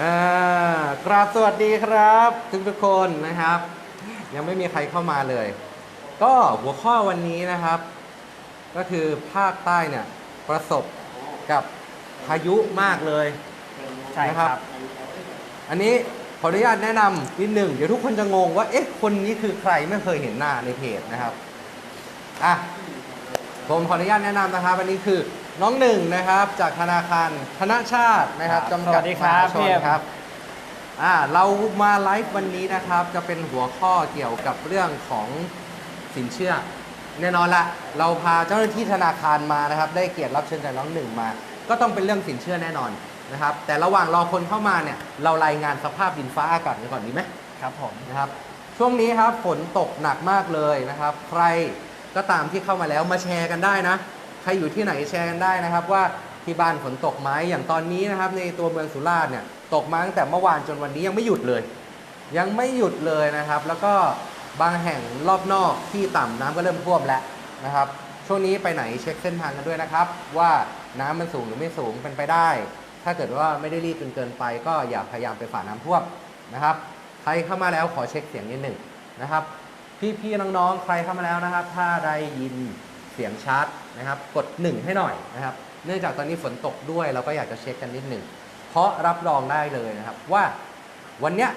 อ่ากราบสวัสดีครับ ทุกทุกๆคนนะครับ ยังไม่มีใครเข้ามาเลย ก็หัวข้อวันนี้นะครับ ก็คือภาคใต้เนี่ยประสบกับพายุมากเลยใช่นะคครัรับบอันนี้ขออนุญาตแนะนำนิดหนึ่งเดี๋ยวทุกคนจะงงว่าเอ๊ะคนนี้คือใครไม่เคยเห็นหน้าในเพจนะครับอะผมขออนุญาตแนะนำนะครับ อันนี้คือ น้องหนึ่งนะครับจากธนาคารธนชาตินะครับครับจำกัดสวัสดีครับมหาชพี่นเอ็ม ครับอ่าเรามาไลฟ์วันนี้นะครับ จะเป็นหัวข้อเกี่ยวกับเรื่องของสินเชื่อ แน่นอนละเราพาเจ้าหน้าที่ธนาคารมานะครับ ได้เกียรติรับเชิญจากน้องหนึ่งมา ก็ต้องเป็นเรื่องสินเชื่อแน่นอนนะครับ แต่ระหว่างรอคนเข้ามาเนี่ยเรารายงานสภาพดินฟ้าอากาศกันก่อนดีไหม ครับผม นะครับช่วงนี้ครับฝนตกหนักมากเลยนะครับ ใครก็ตามที่เข้ามาแล้วมาแชร์กันได้นะ ใครอยู่ที่ไหนแชร์กันได้นะครับว่าที่บ้านฝนตกไหมอย่างตอนนี้นะครับ ในตัวเมืองสุราษฎร์เนี่ยตกมาตั้งแต่เมื่อวานจนวันนี้ยังไม่หยุดเลย ยังไม่หยุดเลยนะครับ แล้วก็บางแห่งรอบนอกที่ต่ำน้ำก็เริ่มท่วมแล้วนะครับ ช่วงนี้ไปไหนเช็คเส้นทางกันด้วยนะครับ ว่าน้ำมันสูงหรือไม่สูงเป็นไปได้ ถ้าเกิดว่าไม่ได้รีบจนเกินไป ก็อย่าพยายามไปฝ่าน้ำท่วมนะครับใครเข้ามาแล้วขอเช็คเสียงนิดหนึ่งนะครับ พี่ๆน้องๆใครเข้ามาแล้วนะครับ ถ้าได้ยิน เสียงชัดนะครับ กดหนึ่งให้หน่อยนะครับ เนื่องจากตอนนี้ฝนตกด้วยเราก็อยากจะเช็คกันนิดหนึ่ง เพราะรับรองได้เลยนะครับว่าวันเนี้ย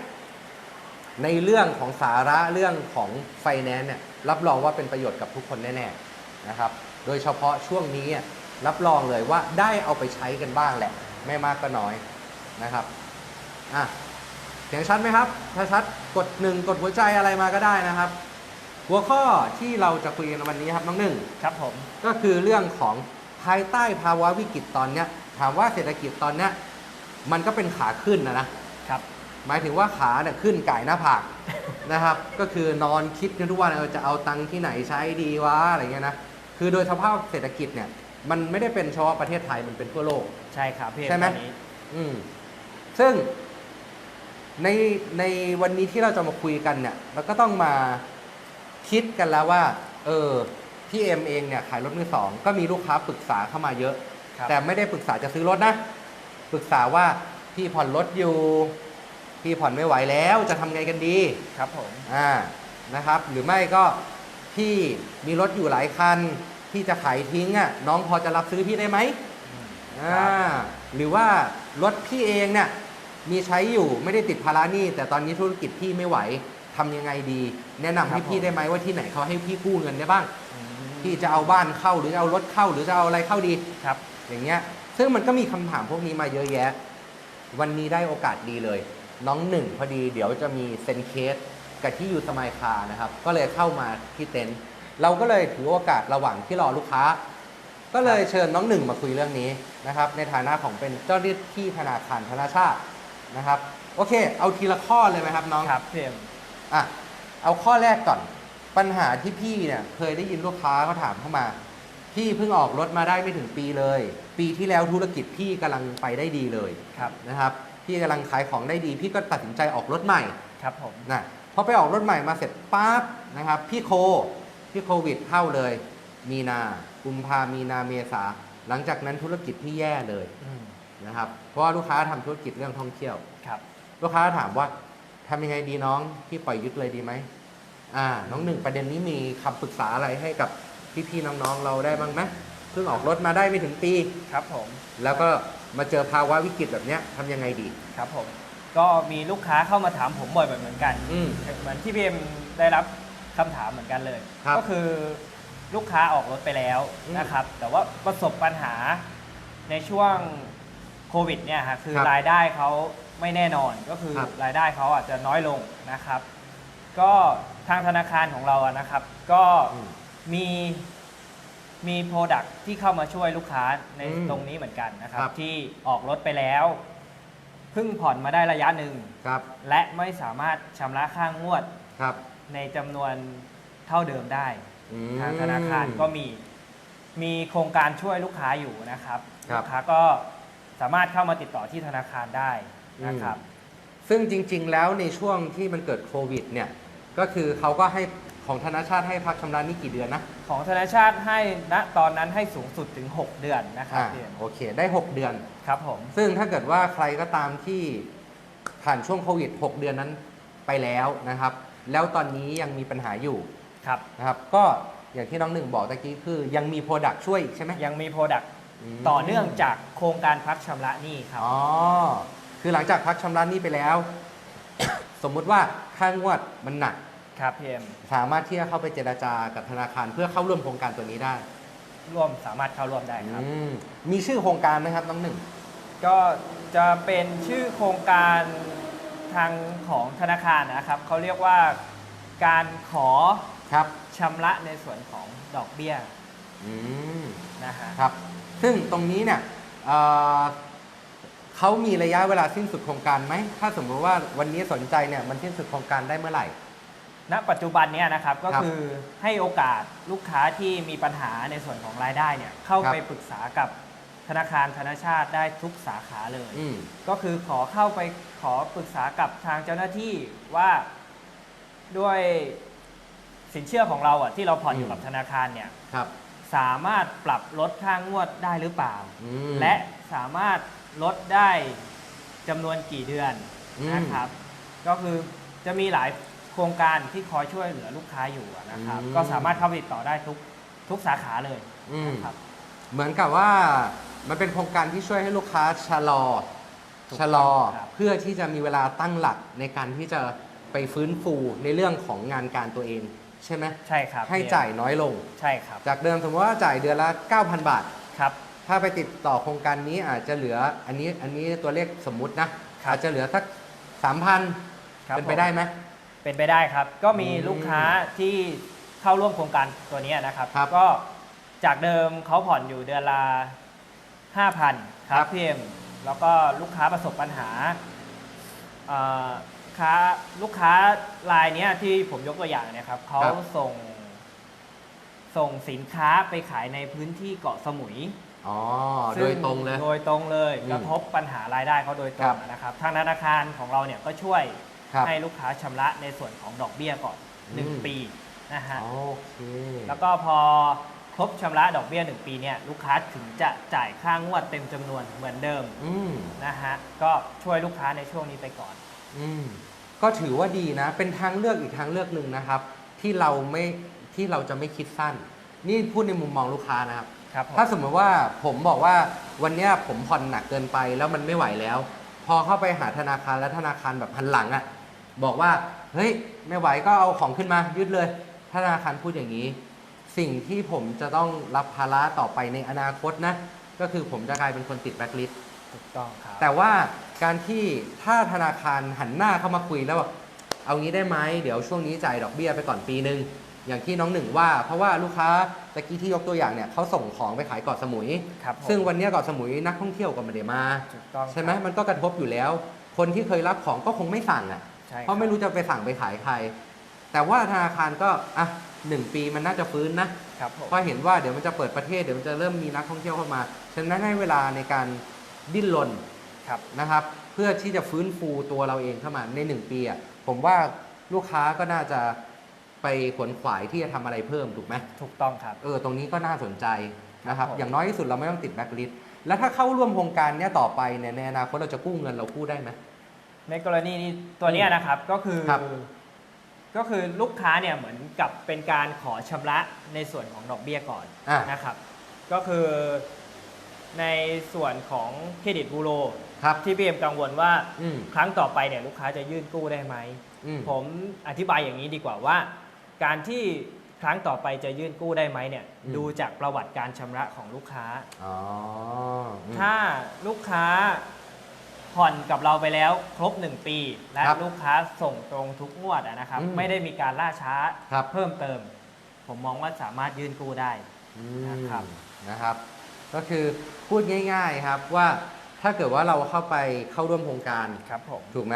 ในเรื่องของสาระเรื่องของไฟแนนซ์เนี่ยรับรองว่าเป็นประโยชน์กับทุกคนแน่ๆนะครับ โดยเฉพาะช่วงนี้อะรับรองเลยว่าได้เอาไปใช้กันบ้างแหละ ไม่มากก็น้อยนะครับอะเสียงชัดไหมครับ ถ้าชัดกดหนึ่งกดหัวใจอะไรมาก็ได้นะครับ หัวข้อที่เราจะคุยกันวันนี้ครับน้องหนึ่งครับผมก็คือเรื่องของภายใต้ภาวะวิกฤตตอนเนี้ย ถามว่าเศรษฐกิจตอนเนี้ยมันก็เป็นขาขึ้นนะนะครับ หมายถึงว่าขาเนี่ยขึ้นไก่หน้าผากนะครับ ก็คือนอนคิดกันทุกวันเออจะเอาตังค์ที่ไหนใช้ดีวะอะไรเงี้ยนะคือโดยสภาพเศรษฐกิจเนี่ย มันไม่ได้เป็นเฉพาะประเทศไทยมันเป็นทั่วโลก ใช่ครับพี่เอ็ใช่ไหมตอนนี้อืมซึ่งในในวันนี้ที่เราจะมาคุยกันเนี่ยเราก็ต้องมา คิดกันแล้วว่า เออพี่เอ็มเองเนี่ยขายรถมือสองก็มีลูกค้าปรึกษาเข้ามาเยอะ ครับ แต่ไม่ได้ปรึกษาจะซื้อรถนะ ปรึกษาว่าพี่ผ่อนรถอยู่ พี่ผ่อนไม่ไหวแล้วจะทำไงกันดี ครับผม อ่า นะครับ หรือไม่ก็พี่มีรถอยู่หลายคัน พี่จะขายทิ้งอะน้องพอจะรับซื้อพี่ได้ไหมอืมอ่า หรือว่ารถพี่เองเนี่ยมีใช้อยู่ไม่ได้ติดภาระหนี้แต่ตอนนี้ธุรกิจพี่ไม่ไหว ทำยังไงดี แนะนำให้พี่ได้ไหมว่าที่ไหนเขาให้พี่กู้เงินได้บ้างอืมพี่จะเอาบ้านเข้าหรือจะเอารถเข้า หรือจะเอาอะไรเข้าดี ครับ อย่างเงี้ย ซึ่งมันก็มีคำถามพวกนี้มาเยอะแยะ วันนี้ได้โอกาสดีเลย น้องหนึ่งพอดีเดี๋ยวจะมีเซ็นเคสกับที่อยู่สมายคานะครับ ก็เลยเข้ามาที่เต็นท์เราก็เลยถือโอกาสระหว่างที่รอลูกค้า ก็เลยเชิญน้องหนึ่งมาคุยเรื่องนี้นะครับ ในฐานะของเป็นเจ้าหน้าที่ธนาคารธนาชาตินะครับ โอเค เอาทีละข้อเลยไหมครับน้อง ครับพี่เอ็ม อะเอาข้อแรกก่อนปัญหาที่พี่เนี่ยเคยได้ยินลูกค้าเขาถามเข้ามา พี่เพิ่งออกรถมาได้ไม่ถึงปีเลย ปีที่แล้วธุรกิจพี่กำลังไปได้ดีเลยครับนะครับ พี่กำลังขายของได้ดี พี่ก็ตัดสินใจออกรถใหม่ครับผมนะพอไปออกรถใหม่มาเสร็จปั๊บนะครับพี่โคพี่โควิดเข้าเลย มีนากุมภามีนาเมษาหลังจากนั้นธุรกิจพี่แย่เลยอืมนะครับเพราะว่าลูกค้าทำธุรกิจเรื่องท่องเที่ยวครับ ลูกค้าถามว่า ทำยังไงดีน้องพี่ปล่อยยึดเลยดีไหมอ่า น้องหนึ่งประเด็นนี้มีคำปรึกษาอะไรให้กับพี่ๆน้องๆเราได้บ้างไหมเพิ่งออกรถมาได้ไม่ถึงปี ครับผม แล้วก็มาเจอภาวะวิกฤตแบบเนี้ยทำยังไงดีครับผม ก็มีลูกค้าเข้ามาถามผมบ่อยเหมือนกัน อืม เหมือนที่พี่เอ็มได้รับคำถามเหมือนกันเลย ครับก็คือลูกค้าออกรถไปแล้วอืมนะครับ แต่ว่าประสบปัญหาในช่วงโควิดเนี่ยฮะคือครับรายได้เขา ไม่แน่นอนก็คือครับ รายได้เขาอาจจะน้อยลงนะครับ ก็ทางธนาคารของเราอะนะครับ ก็อืม มีมีโปรดักที่เข้ามาช่วยลูกค้าในอืมตรงนี้เหมือนกันนะครับ ครับ ที่ออกรถไปแล้วเพิ่งผ่อนมาได้ระยะหนึ่ง ครับและไม่สามารถชำระค่างวดครับในจำนวนเท่าเดิมได้ อืม ทางธนาคารก็มีมีโครงการช่วยลูกค้าอยู่นะครับครับ ลูกค้าก็สามารถเข้ามาติดต่อที่ธนาคารได้ นะครับ ซึ่งจริง ๆ แล้วในช่วงที่มันเกิดโควิดเนี่ยก็คือเขาก็ให้ของธนาชาติให้พักชำระหนี้กี่เดือนนะของธนาชาติให้ณตอนนั้นให้สูงสุดถึง 6 เดือนนะครับอ่าพี่เอ็มโอเค ได้ 6 เดือน ครับผม ซึ่งถ้าเกิดว่าใครก็ตามที่ผ่านช่วงโควิด 6 เดือนนั้นไปแล้วนะครับ แล้วตอนนี้ยังมีปัญหาอยู่ครับนะครับก็อย่างที่น้องหนึ่งบอกตะกี้คือยังมีโปรดักช่วยอีกใช่ไหมยังมีโปรดักต์มต่อเนื่องจากโครงการพักชำระหนี้ครับอ๋อ คือหลังจากพักชำระหนี้ไปแล้ว สมมุติว่าค่างวดมันหนักครับพีเอ็มสามารถที่จะเข้าไปเจราจากับธนาคาร เพื่อเข้าร่วมโครงการตัวนี้ได้ ร่วมสามารถเข้าร่วมได้ครับ อืมมีชื่อโครงการไหมครับน้องหนึ่ง ก็จะเป็นชื่อโครงการทางของธนาคารนะครับเขาเรียกว่าการขอครับชำระในส่วนของดอกเบี้ยอืมนะฮะครับ ซึ่งตรงนี้เนี่ยเอ่อ เขามีระยะเวลาสิ้นสุดโครงการไหม ถ้าสมมติว่าวันนี้สนใจเนี่ยมันสิ้นสุดโครงการได้เมื่อไหร่ ณ ปัจจุบันเนี้นะครับก็ครับคือให้โอกาสลูกค้าที่มีปัญหาในส่วนของรายได้เนี่ยเข้าครับ ไปปรึกษากับธนาคารธนชาติได้ทุกสาขาเลย อืม ก็คือขอเข้าไปขอปรึกษากับทางเจ้าหน้าที่ว่าด้วยสินเชื่อของเราอะที่เราผ่อนอยู่กับธนาคารเนี่ยครับ สามารถปรับลดค่างวดได้หรือเปล่า อืม และสามารถ ลดได้จำนวนกี่เดือนอืม นะครับ ก็คือจะมีหลายโครงการที่คอยช่วยเหลือลูกค้าอยู่อะนะครับอืมก็สามารถเข้าไปติดต่อได้ทุกทุกสาขาเลยอืมครับ เหมือนกับว่ามันเป็นโครงการที่ช่วยให้ลูกค้าชะลอถูกต้องชะลอครับ เพื่อที่จะมีเวลาตั้งหลักในการที่จะไปฟื้นฟูในเรื่องของงานการตัวเอง ใช่ไหมใช่ครับให้จ่ายน้อยลง ใช่ครับจากเดิมสมมติว่าจ่ายเดือนละ 9,000 บาท ครับ ถ้าไปติดต่อโครงการนี้อาจจะเหลืออันนี้อันนี้ตัวเลขสมมุตินะครับอาจจะเหลือสัก3,000ครับเป็นไปผม ได้ไหม เป็นไปได้ครับ ก็มีอืมลูกค้าที่เข้าร่วมโครงการตัวนี้นะครับ ครับก็จากเดิมเขาผ่อนอยู่เดือนละ5,000คครัรับบ พี่เอ็มแล้วก็ลูกค้าประสบปัญหาเอ่อค้าลูกค้ารายเนี้ยที่ผมยกตัวอย่างเนี่ยครับเขาครับส่งส่งสินค้าไปขายในพื้นที่เกาะสมุย อ๋อซึ่โดยตรงเลย โดยตรงเลยอืมกระทบปัญหารายได้เขาโดยตรครังบนะครับทางธนาคารของเราเนี่ยก็ช่วยครับให้ลูกค้าชำระในส่วนของดอกเบี้ยก่อน อืม 1 ปีนะฮะโอเค แล้วก็พอครบชำระดอกเบี้ย 1 ปีเนี่ยลูกค้าถึงจะจ่ายค่างวดเต็มจำนวนเหมือนเดิมอืม นะฮะก็ช่วยลูกค้าในช่วงนี้ไปก่อน อืม ก็ถือว่าดีนะ เป็นทางเลือกอีกทางเลือกหนึ่งนะครับ ที่เราไม่ที่เราจะไม่คิดสั้น นี่พูดในมุมมองลูกค้านะครับ ครับผม ถ้าสมมติว่าผมบอกว่าวันเนี้ยผมผ่อนหนักเกินไปแล้วมันไม่ไหวแล้ว พอเข้าไปหาธนาคารแล้วธนาคารแบบพันหลังอะ่ะบอกว่าเฮ้ยไม่ไหวก็เอาของขึ้นมายึดเลยธนาคารพูดอย่างนี้ สิ่งที่ผมจะต้องรับภาระต่อไปในอนาคตนะ ก็คือผมจะกลายเป็นคนติดแบล็คลิสต์ถูกต้องครับ แต่ว่าการที่ถ้าธนาคารหันหน้าเข้ามาคุยแล้วแบบเอางี้ได้ไหมเดี๋ยวช่วงนี้จ่ายดอกเบี้ยไปก่อนปีหนึ่ง อย่างที่น้องหนึ่งว่า เพราะว่าลูกค้าตะกี้ที่ยกตัวอย่างเนี่ยเขาส่งของไปขายเกาะสมุย ครับผมซึ่งวันเนี้ยเกาะสมุยนักท่องเที่ยวก็ไม่ได้มาถูกต้องใช่ไหมครับมันก็กระทบอยู่แล้ว คนที่เคยรับของก็คงไม่สั่งอะ ใช่เพราะไม่รู้จะไปสั่งไปขายใคร แต่ว่าธนาคารก็อะหนึ่งปีมันน่าจะฟื้นนะ ครับผม เพราะเห็นว่าเดี๋ยวมันจะเปิดประเทศเดี๋ยวมันจะเริ่มมีนักท่องเที่ยวเข้ามา ฉะนั้นให้เวลาในการดิ้นรนครับ นะครับ เพื่อที่จะฟื้นฟูตัวเราเองเข้ามาในหนึ่งปีอะผมว่าลูกค้าก็น่าจะ ไปขวนขวายที่จะทำอะไรเพิ่มถูกไหมถูกต้องครับ เออตรงนี้ก็น่าสนใจนะครับ ครับผม อย่างน้อยที่สุดเราไม่ต้องติดแบ็คลิสต์แล้วถ้าเข้าร่วมโครงการเนี้ยต่อไปเนี่ยในอนาคตเราจะกู้เงินเรากู้ได้ไหม ในกรณีนี้ตัวเนี้ยนะครับก็คือครับ ก็คือลูกค้าเนี่ยเหมือนกับเป็นการขอชำระในส่วนของดอกเบี้ยก่อนอะนะครับ ก็คือในส่วนของเครดิตบูโรครับ ที่พี่เอ็มกังวลว่าอืม ครั้งต่อไปเนี่ยลูกค้าจะยื่นกู้ได้ไหม อืม ผมอธิบายอย่างนี้ดีกว่าว่า การที่ครั้งต่อไปจะยื่นกู้ได้ไหมเนี่ยอืมดูจากประวัติการชำระของลูกค้า อ๋ออืม ถ้าลูกค้าผ่อนกับเราไปแล้วครบ 1 ปี และครับลูกค้าส่งตรงทุกงวดอะนะครับ อืมไม่ได้มีการล่าช้าครับ เพิ่มเติม ผมมองว่าสามารถยื่นกู้ได้ อืมนะครับ นะครับ ก็คือพูดง่ายๆครับว่าถ้าเกิดว่าเราเข้าไปเข้าร่วมโครงการ ครับผม ถูกไหม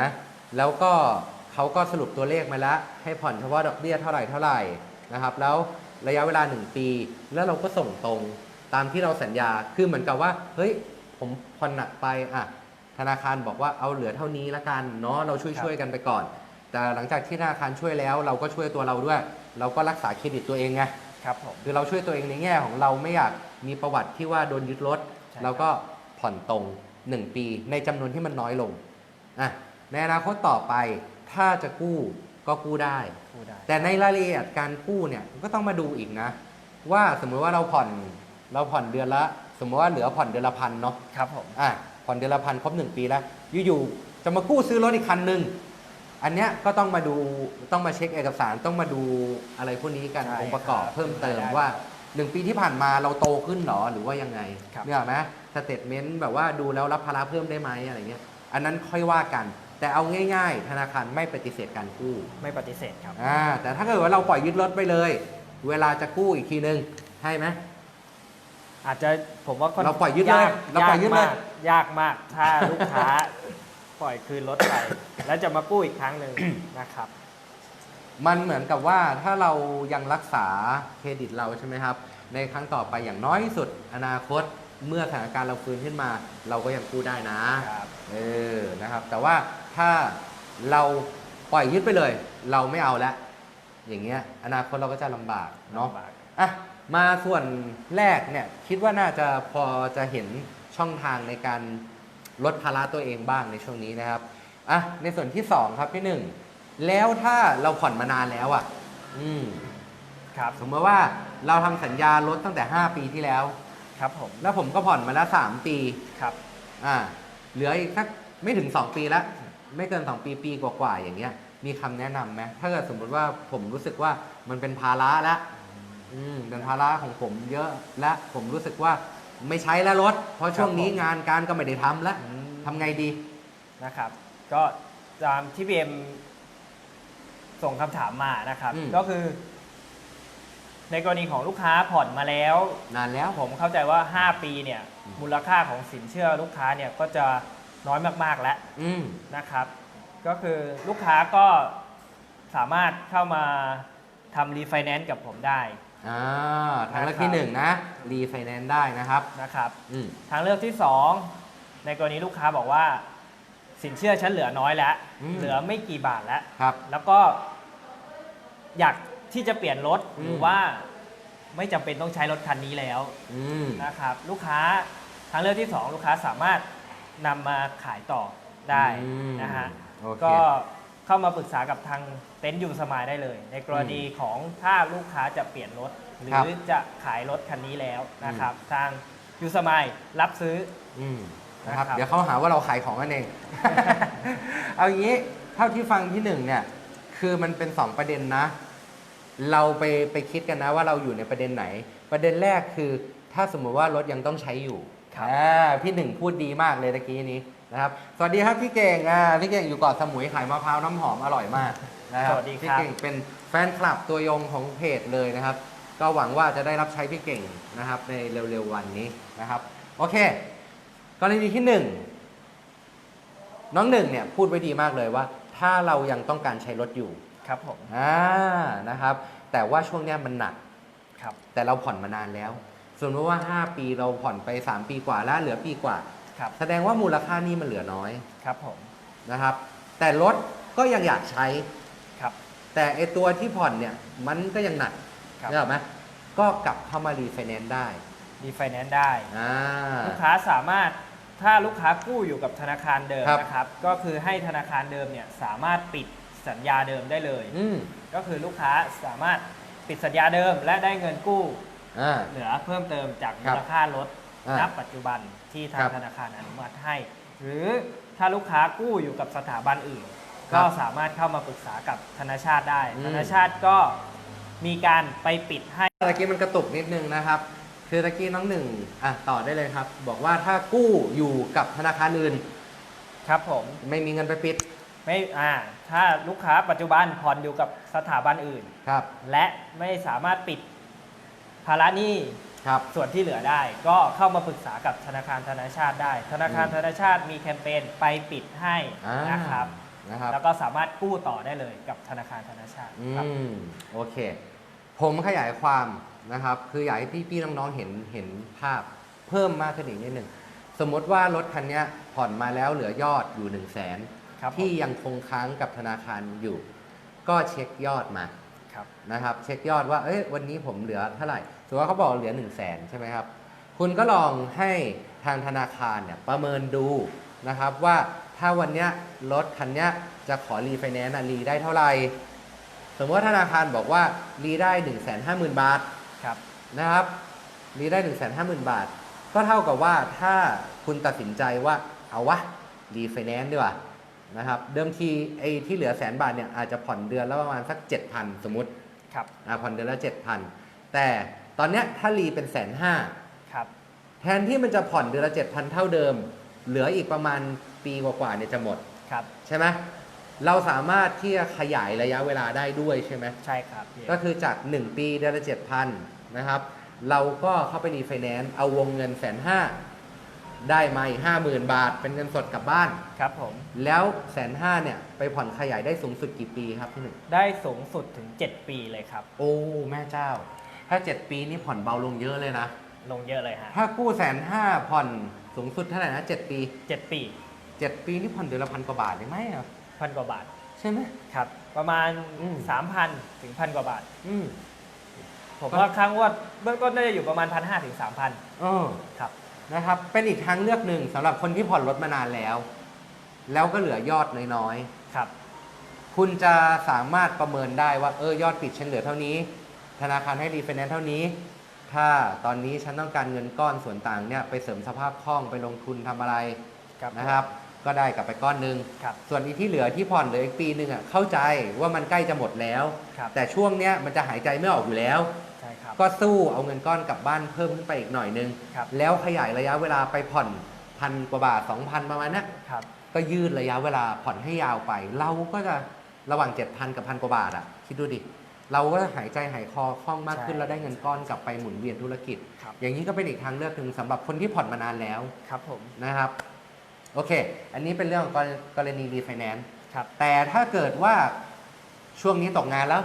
แล้วก็ เขาก็สรุปตัวเลขมาแล้ว ให้ผ่อนเฉพาะดอกเบี้ยเท่าไหร่เท่าไหร่นะครับ แล้วระยะเวลา 1 ปี แล้วเราก็ส่งตรงตามที่เราสัญญาคือเหมือนกับว่าเฮ้ยผมผ่อนหนักไปอะธนาคารบอกว่าเอาเหลือเท่านี้ละกันเนาะเราช่วยครับช่วยกันไปก่อน แต่หลังจากที่ธนาคารช่วยแล้วเราก็ช่วยตัวเราด้วย เราก็รักษาเครดิตตัวเองไงครับผมคือเราช่วยตัวเองในแง่ของเราไม่อยากมีประวัติที่ว่าโดนยึดรถใช่ครับเราก็ผ่อนตรง 1 ปีในจำนวนที่มันน้อยลงอะในอนาคตต่อไป ถ้าจะกู้ก็กู้ได้พูดได้ แต่ในรายละเอียดการกู้เนี่ยก็ต้องมาดูอีกนะ ว่าสมมุติว่าเราผ่อนเราผ่อนเดือนละ สมมติว่าเหลือผ่อนเดือนละพันเนาะครับผมอะผ่อนเดือนละพันครบหนึ่งปีแล้วอยู่ๆจะมากู้ซื้อรถอีกคันหนึ่งอันเนี้ยก็ต้องมาดูต้องมาเช็คเอกสารต้องมาดูอะไรพวกนี้กันใช่องค์ประกอบครับเพิ่มเติมได้ว่าหนึ่งปีที่ผ่านมาเราโตขึ้นหรอหรือว่ายังไงครับเนี่ยไหมสเตทเมนต์แบบว่าดูแล้วรับภาระเพิ่มได้ไหมอะไรเงี้ยอันนั้นค่อยว่ากัน แต่เอาง่ายๆ ธนาคารไม่ปฏิเสธการกู้ไม่ปฏิเสธครับ อ่าแต่ถ้าเกิดว่าเราปล่อยยึดรถไปเลย เวลาจะกู้อีกทีนึงให้ไหม อาจจะผมว่าค่นเราปล่อยยึดเลยากเราปล่อยยึดเลยากมากยากมากถ้าลูกค้า ปล่อยคืนรถไปแล้วจะมากู้อีกครั้งหนึ่ง นะครับ มันเหมือนกับว่าถ้าเรายังรักษาเครดิตเราใช่ไหมครับ ในครั้งต่อไปอย่างน้อยที่สุดอนาคตเมื่อสถานการณ์เราฟื้นขึ้นมา เราก็ยังกู้ได้นะครับ เออนะครับ แต่ว่า ถ้าเราปล่อยยึดไปเลย เราไม่เอาแล้วอย่างเงี้ยอนาคตเราก็จะลำบากเนาะลำบาก อะมาส่วนแรกเนี่ยคิดว่าน่าจะพอจะเห็นช่องทางในการลดภาระตัวเองบ้างในช่วงนี้นะครับอะในส่วนที่สองครับพี่หนึ่งแล้วถ้าเราผ่อนมานานแล้วอะ อืม ครับ สมมติว่าเราทำสัญญารถตั้งแต่ 5 ปีที่แล้ว ครับผม แล้วผมก็ผ่อนมาแล้ว 3 ปี ครับ อ่า เหลืออีกสักไม่ถึง 2 ปีแล้ว ไม่เกิน 2 ปีปีกว่าๆอย่างเงี้ย มีคำแนะนำไหมถ้าเกิดสมมติว่าผมรู้สึกว่ามันเป็นภาระแล้วอืมเป็นภาระของผมเยอะและผมรู้สึกว่าไม่ใช้แล้วรถ เพราะช่วงนี้งานการก็ไม่ได้ทำแล้วอืมทำไงดีนะครับ ก็ตามที่พีเอ็มส่งคำถามมานะครับอืมก็คือ ในกรณีของลูกค้าผ่อนมาแล้ว นานแล้วผมเข้าใจว่า 5 ปีเนี่ย มูลค่าของสินเชื่อลูกค้าเนี่ยก็จะ น้อยมากๆแล้วอืม นะครับ ก็คือลูกค้าก็สามารถเข้ามาทำรีไฟแนนซ์กับผมได้ อ่าทางเลือกที่หนึ่งนะ รีไฟแนนซ์ได้นะครับ นะครับ อืม ทางเลือกที่ 2 ในกรณีลูกค้าบอกว่า สินเชื่อฉันเหลือน้อยแล้ว อืม เหลือไม่กี่บาทแล้ว ครับ แล้วก็อยากที่จะเปลี่ยนรถอืม หรือว่าไม่จำเป็นต้องใช้รถคันนี้แล้วอืม นะครับ ลูกค้าทางเลือกที่ 2 ลูกค้าสามารถ นำมาขายต่อได้อืมนะฮะโอเค ก็เข้ามาปรึกษากับทางเต็นท์ยูสมายได้เลย ในกรณีของถ้าลูกค้าจะเปลี่ยนรถ หรืครับอจะขายรถคันนี้แล้วนะครับ ทางยูสมายรับซื้อ อืมนะครับ นะครับ เดี๋ยวเขาหาว่าเราขายของกันเอง เอาอย่างนี้เท่าที่ฟังที่หนึ่งเนี่ย คือมันเป็นสองประเด็นนะ เราไปไปคิดกันนะว่าเราอยู่ในประเด็นไหน ประเด็นแรกคือ ถ้าสมมุติว่ารถยังต้องใช้อยู่ครับ อ่าพี่หนึ่งพูดดีมากเลยตะกี้นี้นะครับสวัสดีครับพี่เก่งอ่าพี่เก่งอยู่เกาะสมุยขายมะพร้าวน้ำหอมอร่อยมากนะครับสวัสดีครับพี่เก่งเป็นแฟนคลับตัวยงของเพจเลยนะครับ ก็หวังว่าจะได้รับใช้พี่เก่งนะครับ ในเร็วๆวันนี้นะครับ โอเคกรณีที่หนึ่งน้องหนึ่งเนี่ยพูดไว้ดีมากเลยว่า ถ้าเรายังต้องการใช้รถอยู่ครับผมอ่านะครับ แต่ว่าช่วงเนี้ยมันหนักครับ แต่เราผ่อนมานานแล้ว ส่วนมติว่า 5 ปีเราผ่อนไป 3 ปีกว่าแล้วเหลือปีกว่า ครับ แสดงว่ามูลค่าหนี้มันเหลือน้อยครับผม นะครับ แต่รถก็ยังอยากใช้ ครับ แต่ไอตัวที่ผ่อนเนี่ยมันก็ยังหนักครับเข้าใจไหมก็กลับเข้ามารีไฟแนนซ์ได้รีไฟแนนซ์ได้ อ่า ลูกค้าสามารถถ้าลูกค้ากู้อยู่กับธนาคารเดิมครับ นะครับ ก็คือให้ธนาคารเดิมเนี่ยสามารถปิดสัญญาเดิมได้เลย อืม ก็คือลูกค้าสามารถปิดสัญญาเดิมและได้เงินกู้ อ่า เหลือเพิ่มเติมจากครัมูบลค่ารถอ่าณปัจจุบันที่ทาครังบธนาคารอนุมัติให้ หรือถ้าลูกค้ากู้อยู่กับสถาบันอื่น ครับก็สามารถเข้ามาปรึกษากับธนาชาติได้ อืม ธนาชาติก็มีการไปปิดให้ตะกี้มันกระตุกนิดนึงนะครับ คือตะกี้น้องหนึ่งอะต่อได้เลยครับ บอกว่าถ้ากู้อยู่กับธนาคารอื่น ครับผม ไม่มีเงินไปปิดไม่อ่าถ้าลูกค้าปัจจุบันผ่อนอยู่กับสถาบันอื่น ครับ และไม่สามารถปิด ภาระหนี้ครับ ส่วนที่เหลือได้ก็เข้ามาปรึกษากับธนาคารธนาชาติได้ ธนาคารอืมธนาชาติมีแคมเปญไปปิดให้อ่านะครับ นะครับ แล้วก็สามารถกู้ต่อได้เลยกับธนาคารธนาชาติอืครับ มโอเค ผมขยายความนะครับ คืออยากให้พี่ๆน้องๆเห็นเห็นภาพเพิ่มมากขึ้นอีกนิดหนึ่งสมมติว่ารถคันเนี้ยผ่อนมาแล้วเหลือยอดอยู่1นึ่งแสนครับผม ที่ยังคงค้างกับธนาคารอยู่ ก็เช็คยอดมา ครับ นะครับ เช็คยอดว่าเอ้ยวันนี้ผมเหลือเท่าไหร่สมมติว่าเขาบอกเหลือ1นึ่งแสนใช่ไหมครับ คุณก็ลองให้ทางธนาคารเนี่ยประเมินดูนะครับว่าถ้าวันเนี้ยรถคันเนี้ยจะขอรีไฟแนนซ์รีได้เท่าไหร่ สมมติว่าธนาคารบอกว่ารีได้ 1 5 0 0 0 0 บาทครับ นะครับรีได้ 1 5 0 0 0 0 บาท ก็เท่ากับว่าถ้าคุณตัดสินใจว่าเอาวะรีไฟแนนซ์ดีกว่า นะครับเดิมทีไอ้ที่เหลือแสนบาทเนี่ยอาจจะผ่อนเดือนละประมาณสัก 7,000 สมมติครับอ่าผ่อนเดือนละ 7,000 แต่ตอนเนี้ยถ้ารีเป็นแสนห้าครับแทนที่มันจะผ่อนเดือนละ 7,000 เท่าเดิม เหลืออีกประมาณปีกว่าๆเนี่ยจะหมดครับใช่ไหมเราสามารถที่จะขยายระยะเวลาได้ด้วยใช่ไหมใช่ครับพี่ก็คือจาก 1 ปีเดือนละ 7,000 นะครับ เราก็เข้าไปรีไฟแนนซ์เอาวงเงินแสนห้า ได้มาอีกห้าหมื่นบาท เป็นเงินสดกลับบ้าน ครับผม แล้วแสนห้าเนี่ยไปผ่อนขยายได้สูงสุดกี่ปีครับพี่หนึ่งได้สูงสุดถึง 7 ปีเลยครับ โอ้แม่เจ้า ถ้า 7 ปีนี่ผ่อนเบาลงเยอะเลยนะ ลงเยอะเลยฮะถ้ากู้แสนห้าผ่อนสูงสุดเท่าไหร่นะ7ปี7 ปี7ปีนี่ผ่อนเดือนละพันกว่าบาทเลยไหมอะพันกว่าบาท ใช่ไหม ครับ ประมาณ อืม 3,000 ถึงพันกว่าบาท อืม ผมก็ ว่าครั้งว่าเบื้องต้นน่าจะอยู่ประมาณพันห้าถึงสามพันเออ ครับ นะครับ เป็นอีกทางเลือกหนึ่งสำหรับคนที่ผ่อนรถมานานแล้ว แล้วก็เหลือยอดน้อยครับ ๆ คุณจะสามารถประเมินได้ว่า เออยอดปิดฉันเหลือเท่านี้ ธนาคารให้รีไฟแนนซ์เท่านี้ ถ้าตอนนี้ฉันต้องการเงินก้อนส่วนต่างเนี่ยไปเสริมสภาพคล่องไปลงทุนทำอะไรครับนะครับ ก็ได้กลับไปก้อนหนึ่งครับส่วนอีกที่เหลือที่ผ่อนเหลืออีกปีหนึ่งอะเข้าใจว่ามันใกล้จะหมดแล้ว ครับ แต่ช่วงเนี้ยมันจะหายใจไม่ออกอยู่แล้วใช่ครับ ก็สู้เอาเงินก้อนกลับบ้านเพิ่มขึ้นไปอีกหน่อยนึง ครับ แล้วขยายระยะเวลาไปผ่อนพันกว่าบาท 2,000 ประมาณเนี้ยครับก็ยืดระยะเวลาผ่อนให้ยาวไป เราก็จะระหว่าง 7,000 กับพันกว่าบาทอะคิดดูดิ เราก็หายใจหายคอคล่องมากขึ้นใช่แล้วได้เงินก้อนกลับไปหมุนเวียนธุรกิจ ครับอย่างนี้ก็เป็นอีกทางเลือกหนึ่งสำหรับคนที่ผ่อนมานานแล้ว ครับผมนะครับ โอเค อันนี้เป็นเรื่องของกรกรณีรีไฟแนนซ์ครับ แต่ถ้าเกิดว่าช่วงนี้ตกงานแล้ว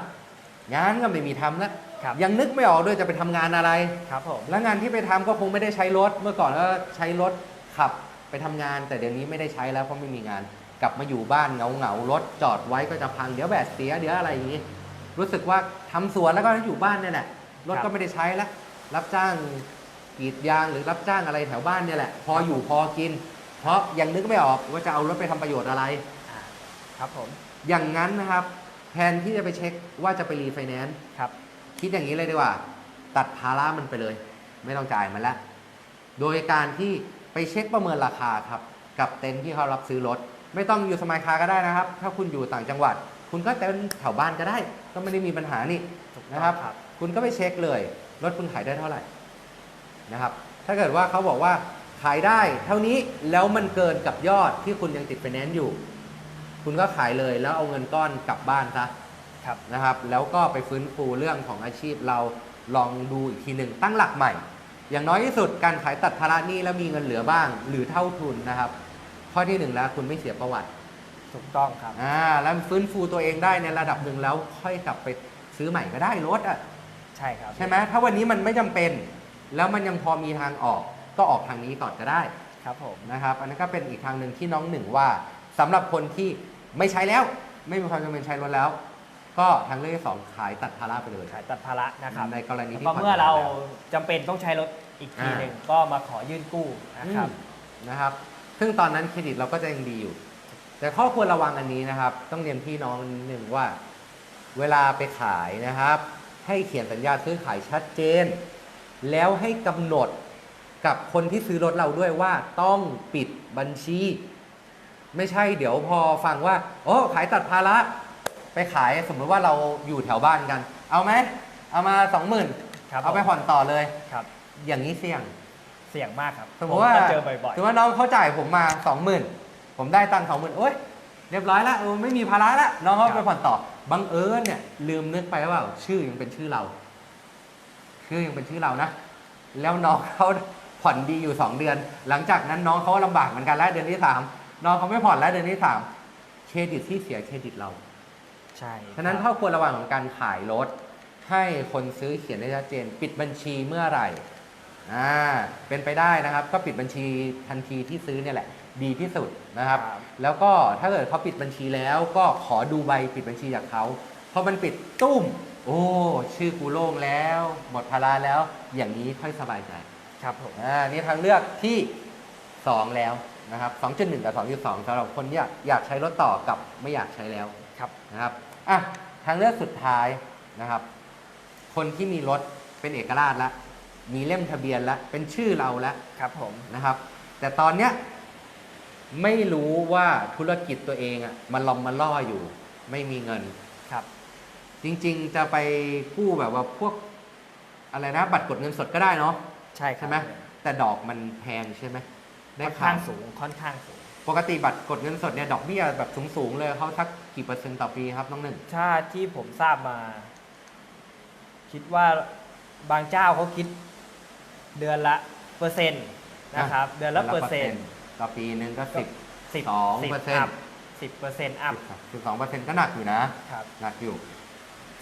งานก็ไม่มีทำแล้วครับยังนึกไม่ออกด้วยจะไปทำงานอะไร ครับผม แล้วงานที่ไปทำก็คงไม่ได้ใช้รถ เมื่อก่อนก็ใช้รถขับไปทำงาน แต่เดี๋ยวนี้ไม่ได้ใช้แล้วเพราะไม่มีงาน กลับมาอยู่บ้านเหงาเหงาๆรถจอดไว้ก็จะพังเดี๋ยวแบตเสียเดี๋ยวอะไรอย่างนี้ รู้สึกว่าทำสวนแล้วก็อยู่บ้านเนี่ยแหละรถก็ไม่ได้ใช้แล้วรับจ้างกรีดยางหรือรับจ้างอะไรแถวบ้านเนี่ยแหละ พออยู่พอกิน เพราะยังนึกไม่ออกว่าจะเอารถไปทำประโยชน์อะไร อ่าครับผม อย่างนั้นนะครับแทนที่จะไปเช็คว่าจะไปรีไฟแนนซ์ครับ คิดอย่างนี้เลยดีกว่า ตัดภาระมันไปเลย ไม่ต้องจ่ายมันละ โดยการที่ไปเช็คประเมินราคาครับ กับเต็นท์ที่เขารับซื้อรถ ไม่ต้องอยู่สมัยคาก็ได้นะครับ ถ้าคุณอยู่ต่างจังหวัด คุณก็เต็นท์แถวบ้านก็ได้ ก็ไม่ได้มีปัญหานี่ถูกต้องนะครับครับ คุณก็ไปเช็คเลยรถคุณขายได้เท่าไหร่นะครับ ถ้าเกิดว่าเขาบอกว่าขายได้เท่านี้แล้วมันเกินกับยอดที่คุณยังติดไฟแนนซ์อยู่ คุณก็ขายเลยแล้วเอาเงินก้อนกลับบ้านซะครับนะครับ แล้วก็ไปฟื้นฟูเรื่องของอาชีพเราลองดูอีกทีหนึ่งตั้งหลักใหม่ อย่างน้อยที่สุดการขายตัดภาระหนี้แล้วมีเงินเหลือบ้าง หรือเท่าทุนนะครับ ข้อที่หนึ่งแล้วคุณไม่เสียประวัติถูกต้องครับอ่าแล้วฟื้นฟูตัวเองได้ในระดับหนึ่งแล้วค่อยกลับไปซื้อใหม่ก็ได้รถอะใช่ครับใช่ไหมถ้าวันนี้มันไม่จำเป็น แล้วมันยังพอมีทางออกก็ออกทางนี้ก่อนก็ได้ครับผมนะครับ อันนั้นก็เป็นอีกทางหนึ่งที่น้องหนึ่งว่าสำหรับคนที่ ไม่ใช้แล้ว ไม่มีความจำเป็นใช้รถแล้ว ก็ทางเลือกที่สองขายตัดภาระไปเลย ขายตัดภาระนะครับในกรณีแล้วที่ก็ผ่นเมื่อเราแล้ว จำเป็นต้องใช้รถอีกทีอ่า หนึ่งก็มาขอยื่นกู้นะครับอืมนะครับ ซึ่งตอนนั้นเครดิตเราก็จะยังดีอยู่ แต่ข้อควรระวังอันนี้นะครับ ต้องเรียนพี่น้องนิดหนึ่งว่า เวลาไปขายนะครับ ให้เขียนสัญญาซื้อขายชัดเจน แล้วให้กำหนดกับคนที่ซื้อรถเราด้วยว่าต้องปิดบัญชี ไม่ใช่เดี๋ยวพอฟังว่าโอ้ขายตัดภาระไปขายสมมติว่าเราอยู่แถวบ้านกัน เอาไหมเอามาสองหมื่นครับเอาไปผมผ่อนต่อเลยครับ อย่างนี้เสี่ยงเสี่ยงมากครับสมมติว่าก็เจอบ่อยสมมติว่าน้องเขาจ่ายผมมาสองหมื่นผมได้ตังค์สองหมื่นโอ๊ยเรียบร้อยแล้วเออไม่มีภาระละน้องเขาไปผ่อนต่อบังเอิญเนี่ยลืมนึกไปว่าชื่อยังเป็นชื่อเรา ชื่อยังเป็นชื่อเรานะแล้วน้องเขาผ่อนดีอยู่สองเดือน หลังจากนั้นน้องเขาลำบากเหมือนกันแล้วเดือนที่สาม น้องเขาไม่ผ่อนแล้วเดือนที่สามเครดิตที่เสียเครดิตเราๆใช่ฉะนั้นคข้รัอบควรระวังของการขายรถ ให้คนซื้อเขียนได้ชัดเจน ปิดบัญชีเมื่อไหร่อ่าเป็นไปได้นะครับ ก็ปิดบัญชีทันทีที่ซื้อเนี่ยแหละ ดีที่สุดนะครับ ครับ แล้วก็ถ้าเกิดเขาปิดบัญชีแล้วก็ขอดูใบปิดบัญชีจากเขาพอมันปิดตุ้ม โอ้ ชื่อกูโล่งแล้ว หมดภาระแล้ว อย่างนี้ค่อยสบายใจ ครับผม อ่านี่ทางเลือกที่สองแล้ว นะครับ 2.1 กับ 2.2สำหรับคนที่อยากอยากใช้รถต่อกับไม่อยากใช้แล้วครับนะครับอะทางเลือกสุดท้ายนะครับ คนที่มีรถเป็นเอกราชแล้วมีเล่มทะเบียนแล้วเป็นชื่อเราแล้วครับผมนะครับ แต่ตอนเนี้ยไม่รู้ว่าธุรกิจตัวเองอะ่ะมันลอมมันล่ออยู่ ไม่มีเงินครับ จริงๆจะไปกู้แบบว่าพวกอะไรนะ บัตรกดเงินสดก็ได้เนาะใช่ครัใช่บไหมแต่ดอกมันแพงใช่ไหม ได้ค่อนข่าข้าว งสูงค่อนข้างสูง ปกติบัตรกดเงินสดเนี่ยดอกเบี้ยแบบสูงๆเลยเขาทักกี่เปอร์เซ็นต์ต่อปีครับน้องหนึ่ง ถ้าที่ผมทราบมา คิดว่าบางเจ้าเขาคิดเดือนละเปอร์เซ็นต์นะครับ เดือนละเปอร์เซ็นต์ต่อปีหนึ่งก็สิบ สิบสองสิบเปอร์เซ็นต์อัพสิบเปอร์เซ็นต์อัพสิบสองเปอร์เซ็นต์ก็หนักอยู่นะ ครับ หนักอยู่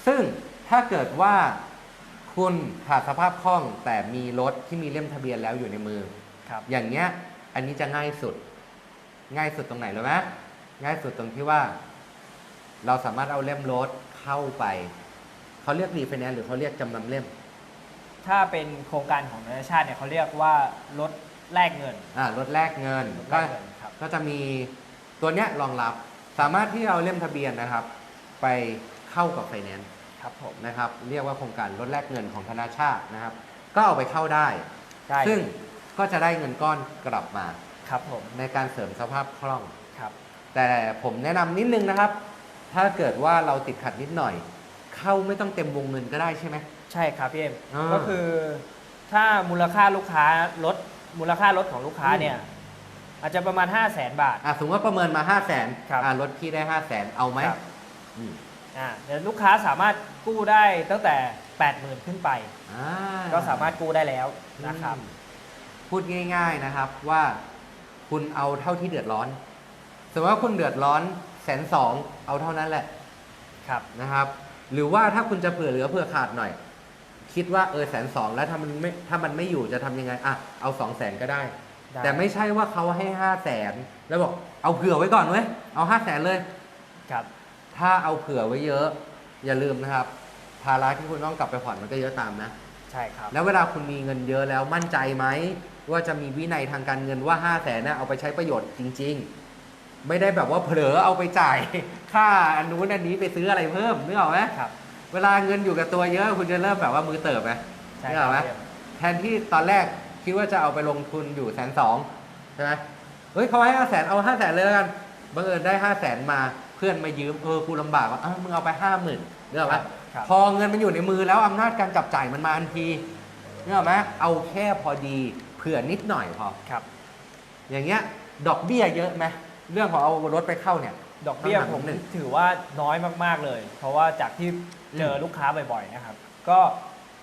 ซึ่งถ้าเกิดว่าคุณขาดสภาพคล่องแต่มีรถที่มีเล่มทะเบียนแล้วอยู่ในมือ ครับ อย่างเงี้ย อันนี้จะง่ายสุด ง่ายสุดตรงไหนรู้ไหมง่ายสุดตรงที่ว่า เราสามารถเอาเล่มรถเข้าไปเขาเรียกรีไฟแนนซ์หรือเขาเรียกจำนำเล่ม ถ้าเป็นโครงการของนานาชาติเนี่ยเขาเรียกว่ารถแลกเงินอ่ารถแลกเงินรถแลก็กเงินครับ ก็จะมีตัวเนี้ยรองรับ สามารถที่เอาเล่มทะเบียนนะครับ ไปเข้ากับไฟแนนซ์ครับผมนะครับ เรียกว่าโครงการลดแลกเงินของธนาชาตินะครับ ก็เอาไปเข้าได้ได้ซึ่ง ก็จะได้เงินก้อนกลับมา ครับผมในการเสริมสภาพคล่อง ครับ แต่ผมแนะนำนิดนึงนะครับ ถ้าเกิดว่าเราติดขัดนิดหน่อย เข้าไม่ต้องเต็มวงเงินก็ได้ใช่ไหม ใช่ครับพี่เอ็มอ่าก็คือถ้ามูลค่าลูกค้ารถมูลค่ารถของลูกค้าอืม เนี่ย อาจจะประมาณ 5 0 0แสนบาท อะสมมติว่าประเมินมา 5 0 0 0 0นครับอะรถพี่ได้ 5 0 0 0 0นเอาไหมครับ อืมอ่าเดี๋ยวลูกค้าสามารถกู้ได้ตั้งแต่ 80,000 ขึ้นไป อ่าก็สามารถกู้ได้แล้วนะครับ อืม พูดง่าย ๆนะครับว่าคุณเอาเท่าที่เดือดร้อน สมมติว่าคุณเดือดร้อนแสนสองเอาเท่านั้นแหละครับนะครับ หรือว่าถ้าคุณจะเผื่อเหลือเผื่อขาดหน่อย คิดว่าเออแสนสองแล้วถ้ามันไม่ถ้ามันไม่อยู่จะทำยังไงอะเอาสองแสนก็ได้ได้ แต่ไม่ใช่ว่าเขาให้ห้าแสนแล้วบอกเอาเผื่อไว้ก่อนเว้ยเอาห้าแสนเลยครับถ้าเอาเผื่อไว้เยอะ อย่าลืมนะครับ ภาระที่คุณต้องกลับไปผ่อนมันก็เยอะตามนะ ใช่ครับ แล้วเวลาคุณมีเงินเยอะแล้วมั่นใจไหม ว่าจะมีวินัยทางการเงินว่า5 0 0แสนนะเอาไปใช้ประโยชน์จริง ๆ ไม่ได้แบบว่าเผลอเอาไปจ่าย ค่าอันนู้นอันนี้ไปซื้ออะไรเพิ่มนึกออกไหมครับ เวลาเงินอยู่กับตัวเยอะคุณจะเริ่มแบบว่ามือเติบไหมใช่นึกคอรัอบกไหมพี่เอ็มแทนที่ตอนแรกคิดว่าจะเอาไปลงทุนอยู่แสนสองใช่ไหมเฮ้ยเขาให้ห้าแสนเอาห้าแสนเลยแล้วกันบังเอิญได้ห้าแสนมาเพื่อนมายืมเออกูลำบากว่าอ้าวมึงเอาไปห้าหมื่นนึกออกไหมครับพอเงินมันอยู่ในมือแล้วอำนาจการจับจ่ายมันมาทันทีนึกออกไหมเอาแค่พอดีเผื่อนิดหน่อยพอครับ อย่างเงี้ย ดอกเบี้ยเยอะไหมเรื่องของเอารถไปเข้าเนี่ย ดอกเบี้ยคำถามผมหนึ่งถือว่าน้อยมากๆเลย เพราะว่าจากที่เจออืมลูกค้าบ่อยๆนะครับ ก็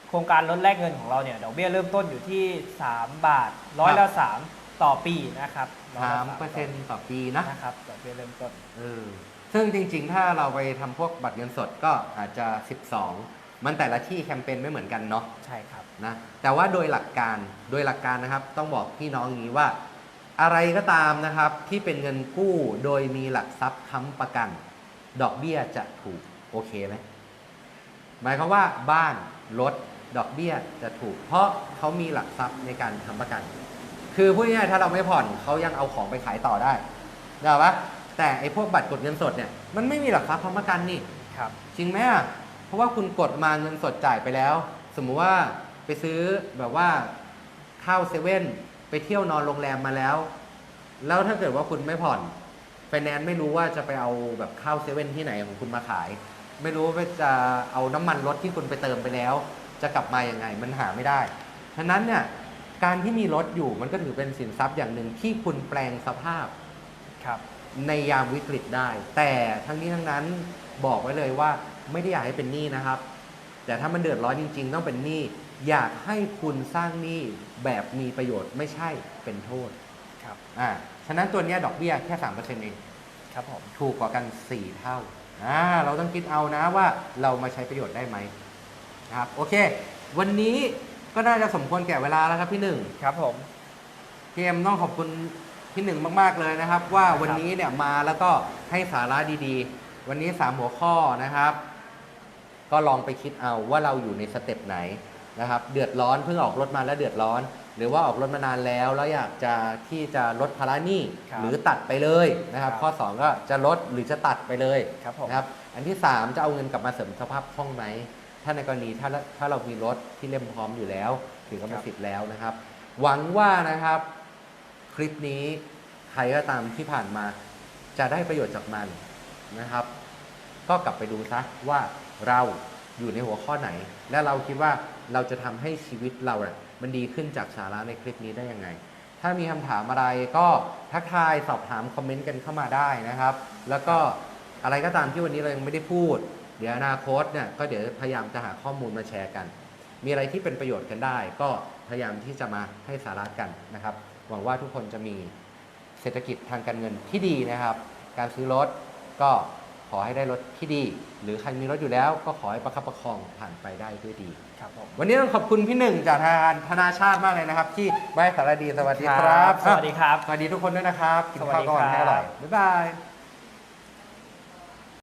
โครงการลดแลกเงินของเราเนี่ยดอกเบี้ยเริ่มต้นอยู่ที่ 3 บาทร้อยละสามต่อปีนะครับร้อยสาละม3เปอร์เซ็นต์ต่อปีนะนะครับดอกเบี้ยเริ่มต้นเออซึ่งจริงๆ ถ้าเราไปทำพวกบัตรเงินสดก็อาจจะ 12 มันแต่ละที่แคมเปญไม่เหมือนกันเนาะใช่ครับ นะแต่ว่าโดยหลักการโดยหลักการนะครับ ต้องบอกพี่น้องอย่างนี้ว่า อะไรก็ตามนะครับที่เป็นเงินกู้โดยมีหลักทรัพย์ค้ำประกัน ดอกเบี้ยจะถูกโอเคไหมหมายความว่าบ้านรถดอกเบี้ยจะถูก เพราะเขามีหลักทรัพย์ในการค้ำประกัน คือพูดง่ายๆถ้าเราไม่ผ่อนเขายังเอาของไปขายต่อได้เดี๋ยวปะแต่ไอ้พวกบัตรกดเงินสดเนี่ยมันไม่มีหลักทรัพย์ค้ำประกันนี่ครับ จริงไหมอะเพราะว่าคุณกดมาเงินสดจ่ายไปแล้ว สมมุติว่า ไปซื้อแบบว่าข้าวเซเว่นไปเที่ยวนอนโรงแรมมาแล้ว แล้วถ้าเกิดว่าคุณไม่ผ่อนไฟแนนซ์ไม่รู้ว่าจะไปเอาแบบข้าวเซเว่นที่ไหนของคุณมาขาย ไม่รู้ว่าจะเอาน้ำมันรถที่คุณไปเติมไปแล้ว จะกลับมายังไงมันหาไม่ได้ฉะนั้นเนี่ยการที่มีรถอยู่มันก็ถือเป็นสินทรัพย์อย่างหนึ่งที่คุณแปลงสภาพครับในยามวิกฤตได้ แต่ทั้งนี้ทั้งนั้นบอกไว้เลยว่าไม่ได้อยากให้เป็นหนี้นะครับ แต่ถ้ามันเดือดร้อนจริง ๆ ต้องเป็นหนี้ อยากให้คุณสร้างหนี้แบบมีประโยชน์ไม่ใช่เป็นโทษครับอ่าฉะนั้นตัวเนี้ยดอกเบี้ยแค่3%เองครับผมถูกกว่ากัน4เท่าอ่าเราต้องคิดเอานะว่าเรามาใช้ประโยชน์ได้ไหมนะครับโอเค วันนี้ก็น่าจะสมควรแก่เวลาแล้วครับพี่หนึ่งครับผมพี่เอ็มต้องขอบคุณพี่หนึ่งมาก ๆ เลยนะครับ ว่าวันนี้เนี่ยมาแล้วก็ให้สาระดีๆ วันนี้ 3 หัวข้อนะครับ ก็ลองไปคิดเอาว่าเราอยู่ในสเต็ปไหน นะครับเดือดร้อนเพิ่งออกรถมาแล้วเดือดร้อน หรือว่าออกรถมานานแล้วแล้วอยากจะที่จะลดภาระหนี้ครับหรือตัดไปเลยนะครับครับข้อ2ก็จะลดหรือจะตัดไปเลยครับผม นะครับอันที่3จะเอาเงินกลับมาเสริมสภาพคล่องไหมถ้าในกรณีถ้าถ้าเรามีรถที่เล่มพร้อมอยู่แล้วถือกรรมสิทธิ์แล้วนะครับ หวังว่านะครับคลิปนี้ใครก็ตามที่ผ่านมาจะได้ประโยชน์จากมันนะครับ ก็กลับไปดูซะว่าเรา อยู่ในหัวข้อไหน และเราคิดว่าเราจะทำให้ชีวิตเราเนี่ยมันดีขึ้นจากสาระในคลิปนี้ได้ยังไง ถ้ามีคำถามอะไรก็ทักทายสอบถามคอมเมนต์กันเข้ามาได้นะครับ แล้วก็อะไรก็ตามที่วันนี้เรายังไม่ได้พูด เดี๋ยวอนาคตเนี่ยก็เดี๋ยวพยายามจะหาข้อมูลมาแชร์กัน มีอะไรที่เป็นประโยชน์กันได้ ก็พยายามที่จะมาให้สาระกันนะครับ หวังว่าทุกคนจะมีเศรษฐกิจทางการเงินที่ดีนะครับ การซื้อรถก็ ขอให้ได้รถที่ดี หรือใครมีรถอยู่แล้วก็ขอให้ประคับประคองผ่านไปได้ด้วยดี ครับผม วันนี้ต้องขอบคุณพี่หนึ่งจากทางธนาชาติมากเลยนะครับ ที่ไม่สารดีสวัสดีครับ สวัสดีครับ สวัสดีทุกคนด้วยนะครับ กินสวัสข้าวดีก่อนครับให้อร่อยบ๊ายบาย